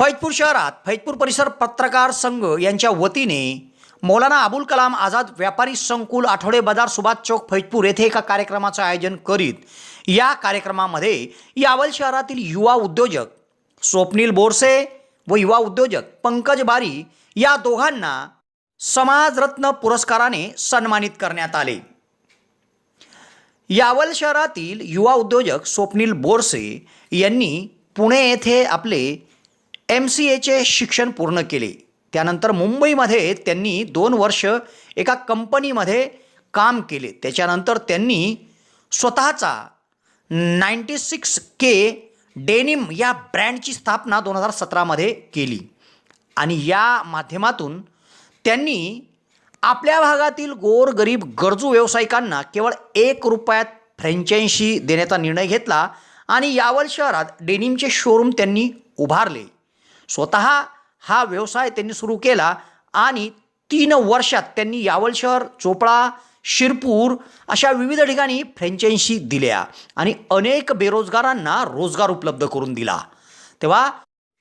फैजपूर शहरात फैजपूर परिसर पत्रकार संघ यांच्या वतीने मौलाना अबुल कलाम आझाद व्यापारी संकुल आठवडे बाजार सुभाष चौक फैजपूर येथे एका कार्यक्रमाचं आयोजन करीत या कार्यक्रमामध्ये यावल शहरातील युवा उद्योजक स्वप्नील बोरसे व युवा उद्योजक पंकज बारी या दोघांना समाजरत्न पुरस्काराने सन्मानित करण्यात आले. यावल शहरातील युवा उद्योजक स्वप्नील बोरसे यांनी पुणे येथे आपले एम सी एचे शिक्षण पूर्ण केले. त्यानंतर मुंबईमध्ये त्यांनी दोन वर्ष एका कंपनीमध्ये काम केले. त्याच्यानंतर त्यांनी स्वतःचा नाईंटी सिक्स के डेनिम या ब्रँडची स्थापना दोन हजार सतरामध्ये केली. आणि या माध्यमातून त्यांनी आपल्या भागातील गोरगरीब गरजू व्यावसायिकांना केवळ एक रुपयात फ्रँचायझी देण्याचा निर्णय घेतला आणि यावल शहरात डेनिमचे शोरूम त्यांनी उभारले. स्वतः हा व्यवसाय त्यांनी सुरू केला आणि तीन वर्षात त्यांनी यावल शहर चोपडा शिरपूर अशा विविध ठिकाणी फ्रँचायझी दिल्या आणि अनेक बेरोजगारांना रोजगार उपलब्ध करून दिला. तेव्हा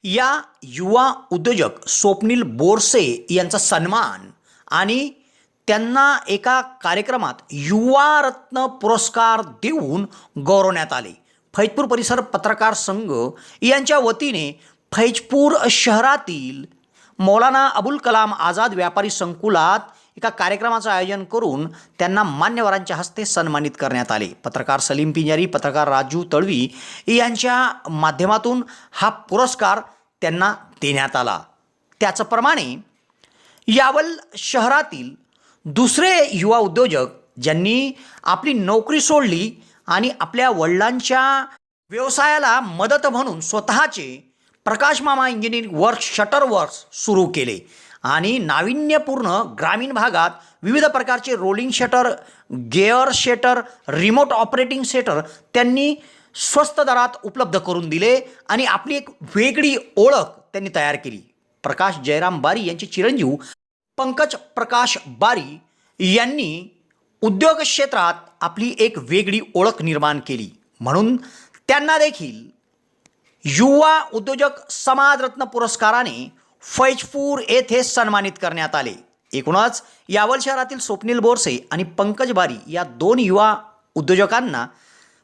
या युवा उद्योजक स्वप्नील बोरसे यांचा सन्मान आणि त्यांना एका कार्यक्रमात युवा रत्न पुरस्कार देऊन गौरवण्यात आले. फैजपूर परिसर पत्रकार संघ यांच्या वतीने फैजपूर शहरातील मौलाना अबुल कलाम आझाद व्यापारी संकुलात एका कार्यक्रमाचं आयोजन करून त्यांना मान्यवरांच्या हस्ते सन्मानित करण्यात आले. पत्रकार सलीम पिंजारी पत्रकार राजू तळवी यांच्या माध्यमातून हा पुरस्कार त्यांना देण्यात आला. त्याचप्रमाणे यावल शहरातील दुसरे युवा उद्योजक ज्यांनी आपली नोकरी सोडली आणि आपल्या वडिलांच्या व्यवसायाला मदत म्हणून स्वतःचे प्रकाश मामा इंजिनिअरिंग वर्क शटर वर्क्स सुरू केले. आणि नाविन्यपूर्ण ग्रामीण भागात विविध प्रकारचे rolling shutter gear shutter remote operating shutter त्यांनी स्वस्त दरात उपलब्ध करून दिले आणि आपली एक वेगळी ओळख त्यांनी तयार केली. प्रकाश जयराम बारी यांचे चिरंजीव पंकज प्रकाश बारी यांनी उद्योग क्षेत्रात आपली एक वेगळी ओळख निर्माण केली. म्हणून त्यांना देखील युवा उद्योजक समाजरत्न पुरस्काराने फैजपूर येथे सन्मानित करण्यात आले. एकूणच यावल शहरातील स्वप्नील बोरसे आणि पंकज बारी या दोन युवा उद्योजकांना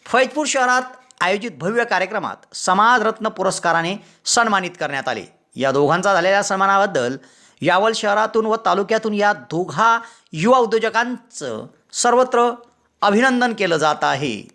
फैजपूर शहरात आयोजित भव्य कार्यक्रमात समाजरत्न पुरस्काराने सन्मानित करण्यात आले. या दोघांचा झालेल्या सन्मानाबद्दल यावल शहरातून व तालुक्यातून या दोघा युवा उद्योजकांचं सर्वत्र अभिनंदन केलं जात आहे.